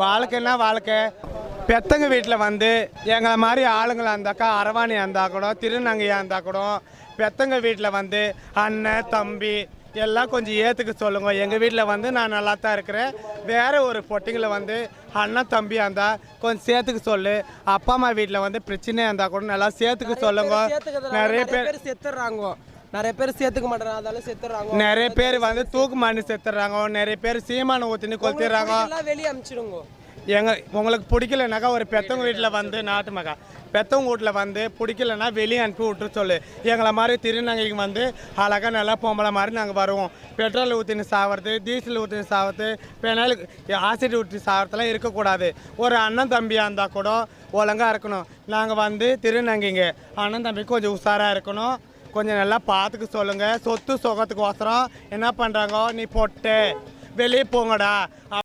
வாழ்க்கைன்னா வாழ்க்கை. பெத்தங்க வீட்டில் வந்து எங்களை மாதிரி ஆளுங்களா இருந்தாக்கா அரவாணி இருந்தா கூட திருநங்கையா இருந்தா கூட பெத்தங்க வீட்டில் வந்து அண்ணன் தம்பி எல்லாம் கொஞ்சம் ஏற்றுக்க சொல்லுங்க. எங்கள் வீட்டில் வந்து நான் நல்லா தான் இருக்கிறேன். வேற ஒரு பொட்டிங்களை வந்து அண்ணன் தம்பியாக இருந்தா கொஞ்சம் சேர்த்துக்க சொல்லு. அப்பா அம்மா வீட்டில் வந்து பிரச்சனையாக இருந்தா கூட நல்லா சேர்த்துக்க சொல்லுங்க. நிறைய பேர் செத்துறாங்க. நிறைய பேர் சேர்த்துக்க மாட்டாங்க அதனால செத்துறாங்க நிறைய பேர் வந்து தூக்கு மாட்டி செத்துறாங்க நிறைய பேர் சீமான ஊற்றின்னு கொளுத்திடுறாங்க. வெளியே அனுப்பிச்சிடுங்க எங்க உங்களுக்கு பிடிக்கலனாக்கா ஒரு பெத்தவங்க வீட்டில் வந்து நாட்டு மகா பெத்தவங்க வீட்டில் வந்து பிடிக்கலன்னா வெளியே அனுப்பி விட்டு சொல்லு. எங்களை மாதிரி திருநங்கைக்கு வந்து அழகாக நல்லா பொம்பளை மாதிரி நாங்கள் வருவோம். பெட்ரோல் ஊற்றின்னு சாவது டீசல் ஊற்றின்னு சாவது பெனால் ஆசிட் ஊற்றி சாவறதுலாம் இருக்கக்கூடாது. ஒரு அண்ணன் தம்பியாக இருந்தால் கூட ஒழுங்காக இருக்கணும். நாங்கள் வந்து திருநங்கைங்க. அண்ணன் தம்பிக்கு கொஞ்சம் உஷாராக இருக்கணும். கொஞ்சம் நல்லா பார்த்துக்க சொல்லுங்கள் சொத்து சுகத்துக்கு ஒசரம். என்ன பண்ணுறாங்க நீ பொட்டு. வெளியே போங்கடா.